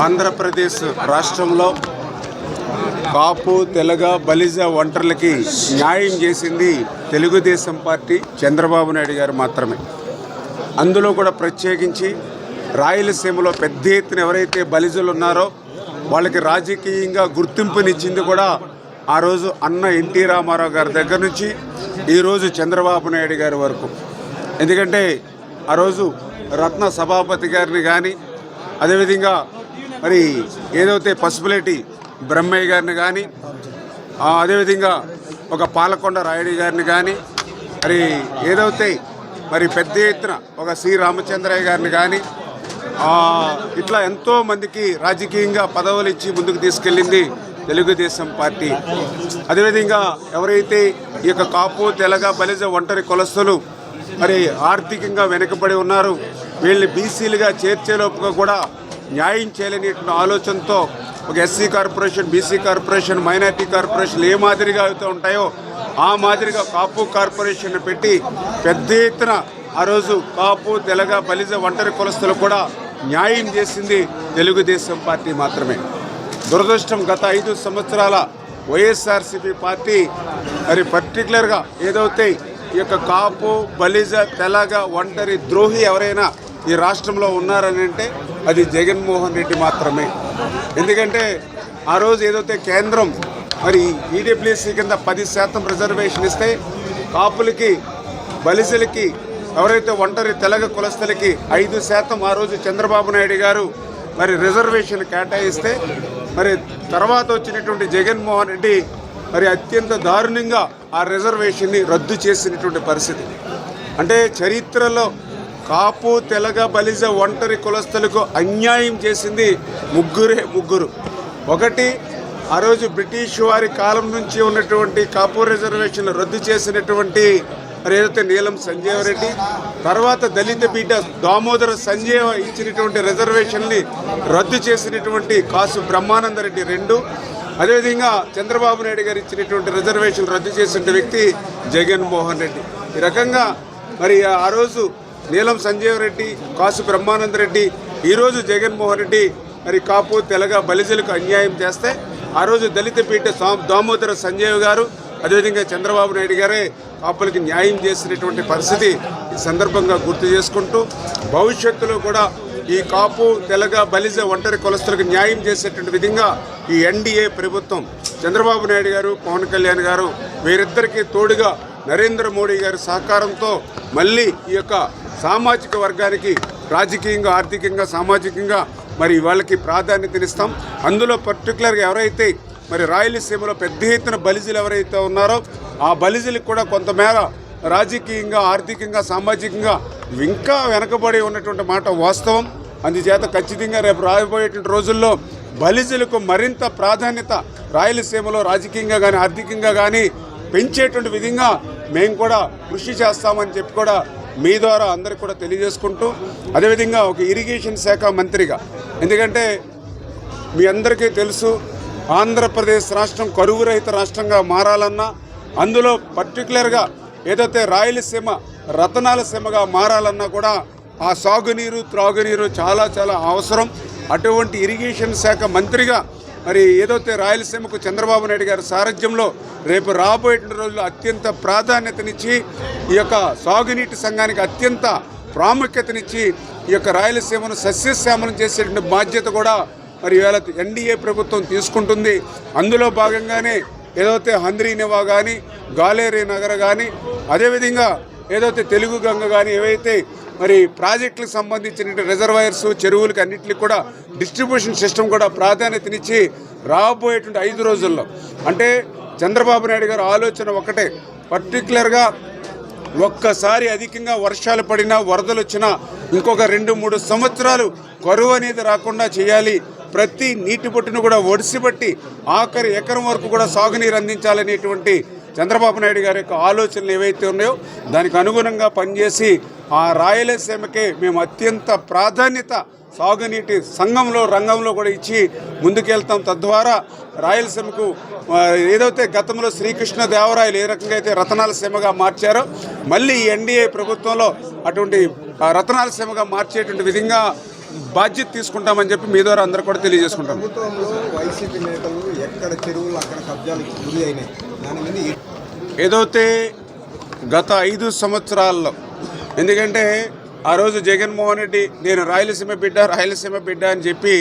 ఆంధ్రప్రదేశ్ రాష్ట్రంలో కాపు తెలగ బలిజ ఒంటర్లకి న్యాయం చేసింది తెలుగుదేశం పార్టీ చంద్రబాబు నాయుడు గారు మాత్రమే. అందులో కూడా ప్రత్యేకించి రాయలసీమలో పెద్ద ఎత్తున ఎవరైతే బలిజలు ఉన్నారో వాళ్ళకి రాజకీయంగా గుర్తింపునిచ్చింది కూడా ఆ రోజు అన్న ఎన్టీ రామారావు గారి దగ్గర నుంచి ఈరోజు చంద్రబాబు నాయుడు గారి వరకు. ఎందుకంటే ఆ రోజు రత్న సభాపతి గారిని కానీ అదేవిధంగా మరి ఏదైతే పసుపులేటి బ్రహ్మయ్య గారిని కానీ అదేవిధంగా ఒక పాలకొండ రాయుడి గారిని కానీ మరి ఏదైతే మరి పెద్ద ఎత్తున ఒక శ్రీ రామచంద్రయ్య గారిని కానీ ఇట్లా ఎంతో మందికి రాజకీయంగా పదవులు ఇచ్చి ముందుకు తీసుకెళ్ళింది తెలుగుదేశం పార్టీ. అదేవిధంగా ఎవరైతే ఈ యొక్క కాపు తెలగ బలిజ ఒంటరి కులస్తులు మరి ఆర్థికంగా వెనుకబడి ఉన్నారు వీళ్ళని బీసీలుగా చేర్చేలోపుగా కూడా న్యాయం చేయలేనిటువంటి ఆలోచనతో ఒక SC corporation BC corporation minority corporation ఏ మాదిరిగా అయితే ఉంటాయో ఆ మాదిరిగా కాపు కార్పొరేషన్ పెట్టి పెద్ద ఎత్తున ఆ రోజు కాపు తెలగ బలిజ ఒంటరి కులస్తులు కూడా న్యాయం చేసింది తెలుగుదేశం పార్టీ మాత్రమే. దురదృష్టం గత ఐదు సంవత్సరాల వైఎస్ఆర్సీపీ పార్టీ మరి పర్టికులర్గా ఏదైతే ఈ యొక్క కాపు బలిజ తెలగ ఒంటరి ద్రోహి ఎవరైనా ఈ రాష్ట్రంలో ఉన్నారని అంటే అది జగన్మోహన్ రెడ్డి మాత్రమే. ఎందుకంటే ఆ రోజు ఏదైతే కేంద్రం మరి ఈడబ్ల్యూసీ కింద పది శాతం రిజర్వేషన్ ఇస్తే కాపులకి బలిసలకి ఎవరైతే ఒంటరి తెలగ కులస్తులకి ఐదు శాతం ఆ రోజు చంద్రబాబు నాయుడు గారు మరి రిజర్వేషన్ కేటాయిస్తే మరి తర్వాత వచ్చినటువంటి జగన్మోహన్ రెడ్డి మరి అత్యంత దారుణంగా ఆ రిజర్వేషన్ని రద్దు చేసినటువంటి పరిస్థితి. అంటే చరిత్రలో కాపు తెలగ బలిజ ఒంటరి కులస్తులకు అన్యాయం చేసింది ముగ్గురే ముగ్గురు. ఒకటి ఆ రోజు బ్రిటిష్ వారి కాలం నుంచి ఉన్నటువంటి కాపు రిజర్వేషన్ రద్దు చేసినటువంటి మరి ఏదైతే నీలం సంజీవరెడ్డి తర్వాత దళిత బిడ్డ దామోదర సంజీవ ఇచ్చినటువంటి రిజర్వేషన్ని రద్దు చేసినటువంటి కాసు బ్రహ్మానందరెడ్డి రెండు. అదేవిధంగా చంద్రబాబు నాయుడు గారు ఇచ్చినటువంటి రిజర్వేషన్ రద్దు చేసిన వ్యక్తి జగన్మోహన్ రెడ్డి. ఈ రకంగా మరి ఆ రోజు నీలం సంజీవ్ రెడ్డి కాసు బ్రహ్మానంద రెడ్డి ఈరోజు జగన్మోహన్ రెడ్డి మరి కాపు తెలగ బలిజలకు అన్యాయం చేస్తే ఆ రోజు దళిత పీఠ దామోదర సంజయ్ గారు అదేవిధంగా చంద్రబాబు నాయుడు గారే కాపులకి న్యాయం చేసినటువంటి పరిస్థితి ఈ సందర్భంగా గుర్తు చేసుకుంటూ భవిష్యత్తులో కూడా ఈ కాపు తెలగ బలిజ ఒంటరి కులస్తులకు న్యాయం చేసేటువంటి విధంగా ఈ ఎన్డీఏ ప్రభుత్వం చంద్రబాబు నాయుడు గారు పవన్ కళ్యాణ్ గారు వీరిద్దరికీ తోడుగా నరేంద్ర మోడీ గారి సహకారంతో మళ్ళీ ఈ యొక్క సామాజిక వర్గానికి రాజకీయంగా ఆర్థికంగా సామాజికంగా మరి వాళ్ళకి ప్రాధాన్యతనిస్తాం అందులో పర్టికులర్గా ఎవరైతే మరి రాయలసీమలో పెద్ద ఎత్తున బలిజీలు ఎవరైతే ఉన్నారో ఆ బలిజీలకు కూడా కొంతమేర రాజకీయంగా ఆర్థికంగా సామాజికంగా ఇంకా వెనకబడి ఉన్నటువంటి మాట వాస్తవం. అందుచేత ఖచ్చితంగా రేపు రాబోయేటువంటి రోజుల్లో బలిజులకు మరింత ప్రాధాన్యత రాయలసీమలో రాజకీయంగా కానీ ఆర్థికంగా కానీ పెంచేటువంటి విధంగా మేము కూడా కృషి చేస్తామని చెప్పి కూడా మీ ద్వారా అందరికి కూడా తెలియజేసుకుంటూ అదేవిధంగా ఒక ఇరిగేషన్ శాఖ మంత్రిగా. ఎందుకంటే మీ అందరికీ తెలుసు ఆంధ్రప్రదేశ్ రాష్ట్రం కరువు రహిత రాష్ట్రంగా మారాలన్నా అందులో పర్టికులర్గా ఏదైతే రాయలసీమ రతనాల సీమగా మారాలన్నా కూడా ఆ సాగునీరు త్రాగునీరు చాలా చాలా అవసరం. అటువంటి ఇరిగేషన్ శాఖ మంత్రిగా మరి ఏదైతే రాయలసీమకు చంద్రబాబు నాయుడు గారి సారథ్యంలో రేపు రాబోయే రోజుల్లో అత్యంత ప్రాధాన్యతనిచ్చి ఈ యొక్క సాగునీటి సంఘానికి అత్యంత ప్రాముఖ్యతనిచ్చి ఈ యొక్క రాయలసీమను సస్యశ్యామలం చేసేటువంటి బాధ్యత కూడా మరి ఇవాళ ఎన్డీఏ ప్రభుత్వం తీసుకుంటుంది. అందులో భాగంగానే ఏదైతే హంద్రీనివా కానీ గాలేరి నగర్ కానీ అదేవిధంగా ఏదైతే తెలుగు గంగ కానీ ఏవైతే మరి ప్రాజెక్టులకు సంబంధించిన రిజర్వాయర్స్ చెరువులకు అన్నింటికి కూడా డిస్ట్రిబ్యూషన్ సిస్టమ్ కూడా ప్రాధాన్యతనిచ్చి రాబోయేటువంటి ఐదు రోజుల్లో. అంటే చంద్రబాబు నాయుడు గారు ఆలోచన ఒకటే పర్టికులర్గా ఒక్కసారి అధికంగా వర్షాలు పడినా వరదలు వచ్చినా ఇంకొక రెండు మూడు సంవత్సరాలు కరువు అనేది రాకుండా చేయాలి. ప్రతి నీటి బొట్టును కూడా ఒడిసిబట్టి ఆఖరి ఎకరం వరకు కూడా సాగునీరు అందించాలనేటువంటి చంద్రబాబు నాయుడు గారి యొక్క ఆలోచనలు ఏవైతే ఉన్నాయో దానికి అనుగుణంగా పనిచేసి ఆ రాయలసీమకే మేము అత్యంత ప్రాధాన్యత సాగునీటి సంఘంలో రంగంలో కూడా ఇచ్చి ముందుకెళ్తాం. తద్వారా రాయలసీమకు ఏదైతే గతంలో శ్రీకృష్ణ దేవరాయలు ఏ రకంగా అయితే రతనాల సీమగా మార్చారో మళ్ళీ ఎన్డీఏ ప్రభుత్వంలో అటువంటి రతనాల సీమగా మార్చేటువంటి విధంగా బాధ్యత తీసుకుంటామని చెప్పి మీ ద్వారా అందరూ కూడా తెలియజేసుకుంటాం. వైసీపీ నేతలు ఎక్కడ చెరువులు అక్కడ కబ్జాలకు గురి అయినాయి. ఏదైతే గత ఐదు సంవత్సరాల్లో ఎందుకంటే ఆ రోజు జగన్మోహన్ రెడ్డి నేను రాయలసీమ బిడ్డ రాయలసీమ బిడ్డ అని చెప్పి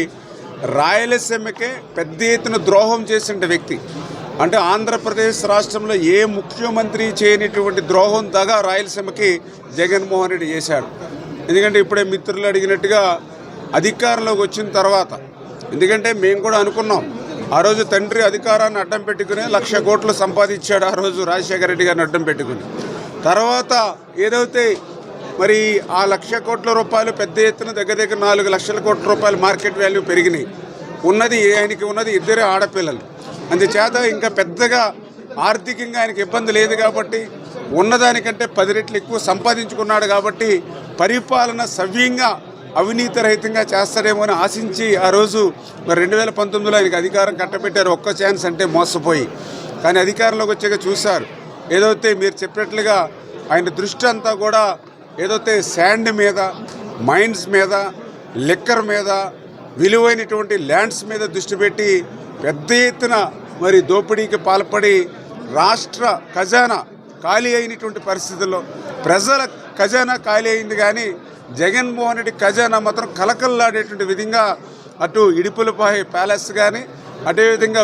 రాయలసీమకే పెద్ద ఎత్తున ద్రోహం చేసిన వ్యక్తి. అంటే ఆంధ్రప్రదేశ్ రాష్ట్రంలో ఏ ముఖ్యమంత్రి చేయనటువంటి ద్రోహం దగా రాయలసీమకి జగన్మోహన్ రెడ్డి చేశాడు. ఎందుకంటే ఇప్పుడే మిత్రులు అడిగినట్టుగా అధికారంలోకి వచ్చిన తర్వాత ఎందుకంటే మేము కూడా అనుకున్నాం ఆ రోజు తండ్రి అధికారాన్ని అడ్డం పెట్టుకుని లక్ష కోట్లు సంపాదించాడు ఆ రోజు రాజశేఖర రెడ్డి గారిని అడ్డం పెట్టుకుని. తర్వాత ఏదైతే మరి ఆ లక్ష కోట్ల రూపాయలు పెద్ద ఎత్తున దగ్గర దగ్గర నాలుగు లక్షల కోట్ల రూపాయలు మార్కెట్ వాల్యూ పెరిగినాయి. ఉన్నది ఆయనకి ఉన్నది? ఇద్దరే ఆడపిల్లలు. అందుచేత ఇంకా పెద్దగా ఆర్థికంగా ఆయనకి ఇబ్బంది లేదు కాబట్టి ఉన్నదానికంటే పది రెట్లు ఎక్కువ సంపాదించుకున్నాడు కాబట్టి పరిపాలన సవ్యంగా అవినీతి రహితంగా చేస్తాడేమో అని ఆశించి ఆ రోజు మరి రెండు వేల పంతొమ్మిదిలో ఆయనకి అధికారం కట్టబెట్టారు. ఒక్క ఛాన్స్ అంటే మోసపోయి. కానీ అధికారంలోకి వచ్చాక చూశారు. ఏదైతే మీరు చెప్పినట్లుగా ఆయన దృష్టి అంతా కూడా ఏదైతే శాండ్ మీద మైన్స్ మీద లిక్కర్ మీద విలువైనటువంటి ల్యాండ్స్ మీద దృష్టి పెట్టి పెద్ద ఎత్తున మరి దోపిడీకి పాల్పడి రాష్ట్ర ఖజానా ఖాళీ అయినటువంటి పరిస్థితుల్లో ప్రజల ఖజానా ఖాళీ అయింది కానీ జగన్మోహన్ రెడ్డి ఖజానా మాత్రం కలకల్లాడేటువంటి విధంగా అటు ఇడుపులపాయ ప్యాలెస్ కానీ అదేవిధంగా